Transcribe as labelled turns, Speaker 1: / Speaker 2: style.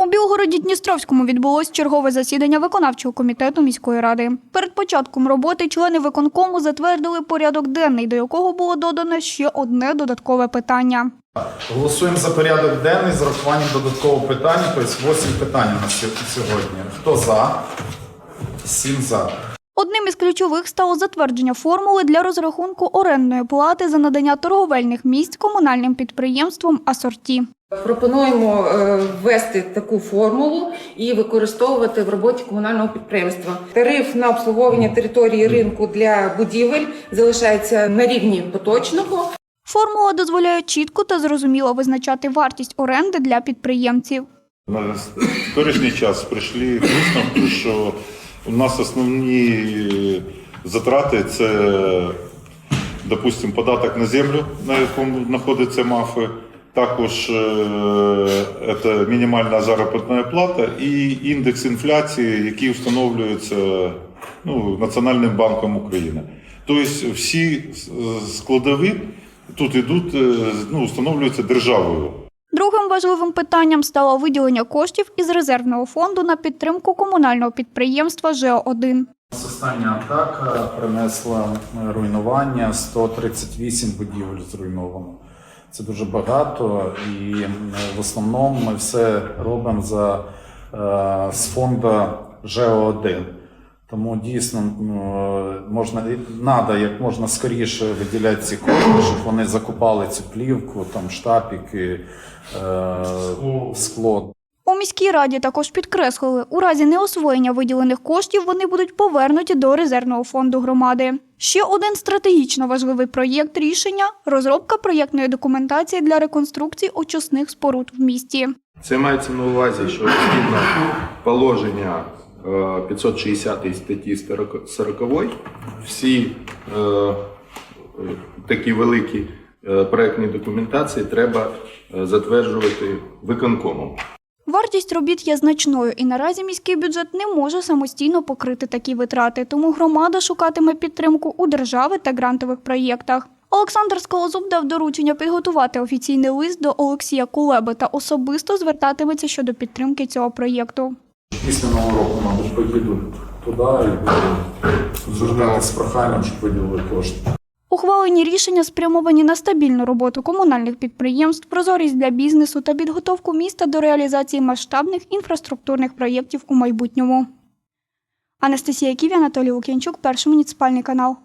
Speaker 1: У Білгороді Дністровському відбулось чергове засідання виконавчого комітету міської ради. Перед початком роботи члени виконкому затвердили порядок денний, до якого було додано ще одне додаткове питання.
Speaker 2: Голосуємо за порядок денний з урахуванням додаткового питання, тобто 8 питань у нас сьогодні. Хто за? 7 за.
Speaker 1: Одним із ключових стало затвердження формули для розрахунку орендної плати за надання торговельних місць комунальним підприємством Асорті.
Speaker 3: Пропонуємо е, ввести таку формулу і використовувати в роботі комунального підприємства. Тариф на обслуговування території ринку для будівель залишається на рівні поточного.
Speaker 1: Формула дозволяє чітко та зрозуміло визначати вартість оренди для підприємців.
Speaker 4: На теперішній час прийшли к висновку, що у нас основні затрати це, допустимо, податок на землю, на якому знаходяться МАФи, також е, це мінімальна заробітна плата і індекс інфляції, який встановлюється ну, Національним банком України. Тобто всі складові тут йдуть, е, ну, встановлюються державою.
Speaker 1: Другим важливим питанням стало виділення коштів із резервного фонду на підтримку комунального підприємства ЖО-1.
Speaker 2: Остання атака принесла е, руйнування 138 будівель зруйновано. Це дуже багато, і е, в основному ми все робимо за, е, з фонду ЖО1. Тому дійсно ну, можна треба як можна скоріше виділяти ці кошти, щоб вони закупали цю плівку, там штапіки, е, скло.
Speaker 1: У міській раді також підкреслили, у разі неосвоєння виділених коштів вони будуть повернуті до резервного фонду громади. Ще один стратегічно важливий проєкт рішення розробка проєктної документації для реконструкції очисних споруд в місті.
Speaker 5: Це мається на увазі, що згідно положення е, 560 статті 40 всі е, е, такі великі е, проектні документації треба е, затверджувати виконкомом.
Speaker 1: Вартість робіт є значною, і наразі міський бюджет не може самостійно покрити такі витрати, тому громада шукатиме підтримку у держави та грантових проєктах. Олександр Скалозуб дав доручення підготувати офіційний лист до Олексія Кулеби та особисто звертатиметься щодо підтримки цього проєкту.
Speaker 2: Після нового року, мабуть, поїду туди і буду звертатися з проханням, щоб виділили кошти.
Speaker 1: Ухвалені рішення спрямовані на стабільну роботу комунальних підприємств, прозорість для бізнесу та підготовку міста до реалізації масштабних інфраструктурних проєктів у майбутньому. Анастасія Ківі, Анатолій Лук'янчук, перший муніципальний канал.